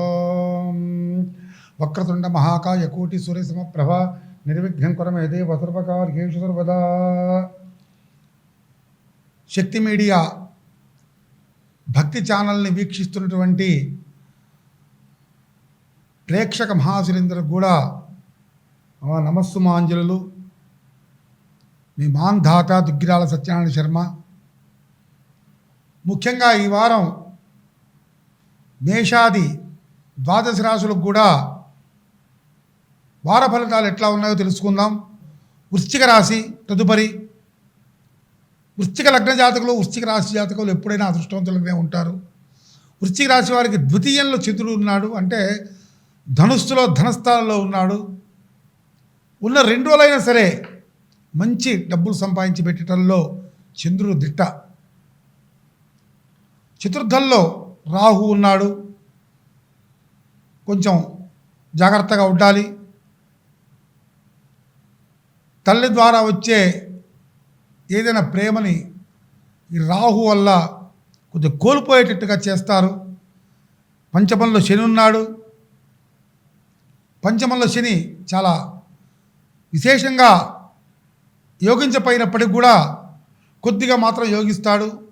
ఓం. వక్రతుండ మహాకాయ కోటి సూర్య సమప్రభ నిర్విఘ్నం కొరమేదే వసర్వకార్యేషు సర్వదా. శక్తి మీడియా భక్తి ఛానల్ని వీక్షిస్తున్నటువంటి ప్రేక్షక మహాశులేంద్రులకు కూడా నమస్సు మాంజలు మీ మాంధాత దుగ్గిరాల సత్యనారాయణ శర్మ. ముఖ్యంగా ఈ వారం మేషాది ద్వాదశ రాశులకు కూడా వార ఫలితాలు ఎట్లా ఉన్నాయో తెలుసుకుందాం. వృశ్చిక రాశి తదుపరి వృశ్చిక లగ్న జాతకులు వృశ్చిక రాశి జాతకులు ఎప్పుడైనా అదృష్టవంతులుగానే ఉంటారు. వృశ్చిక రాశి వారికి ద్వితీయంలో చంద్రుడు ఉన్నాడు అంటే ధనుస్సులో ధనస్థానంలో ఉన్నాడు. ఉన్న రెండు రోజులైనా సరే మంచి డబ్బులు సంపాదించి పెట్టడంలో చంద్రుడు దిట్ట. చతుర్థంలో రాహు ఉన్నాడు. కొంచెం జాగ్రత్తగా ఉండాలి. తల్లి ద్వారా వచ్చే ఏదైనా ప్రేమని ఈ రాహు వల్ల కొంచెం కోల్పోయేటట్టుగా చేస్తారు. పంచమంలో శని ఉన్నాడు. పంచమంలో శని చాలా విశేషంగా యోగించపోయినప్పటికి కూడా కొద్దిగా మాత్రం యోగిస్తాడు.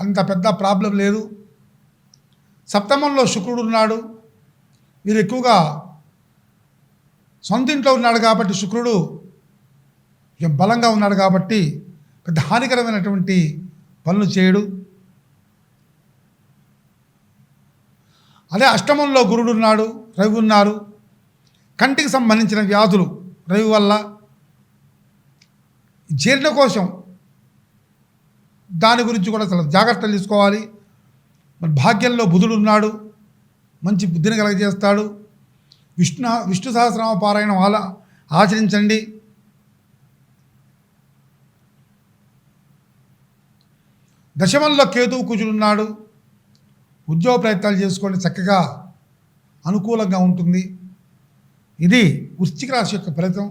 అంత పెద్ద ప్రాబ్లం లేదు. సప్తమంలో శుక్రుడు ఉన్నాడు. వీరు ఎక్కువగా సొంత ఇంట్లో ఉన్నాడు కాబట్టి శుక్రుడు కొంచెం బలంగా ఉన్నాడు కాబట్టి పెద్ద హానికరమైనటువంటి పనులు చేయడు. అదే అష్టమంలో గురుడు ఉన్నాడు రవి ఉన్నారు. కంటికి సంబంధించిన వ్యాధులు రవి వల్ల జీర్ణకోశం దాని గురించి కూడా చాలా జాగ్రత్తలు తీసుకోవాలి. మరి భాగ్యంలో బుధుడు ఉన్నాడు. మంచి బుద్ధిని కలగజేస్తాడు. విష్ణు విష్ణు సహస్రనామ పారాయణం వాళ్ళ ఆచరించండి. దశమంలో కేతువు కుజుడున్నాడు ఉద్యోగ ప్రయత్నాలు చేసుకోండి. చక్కగా అనుకూలంగా ఉంటుంది. ఇది వృశ్చిక రాశి యొక్క ఫలితం.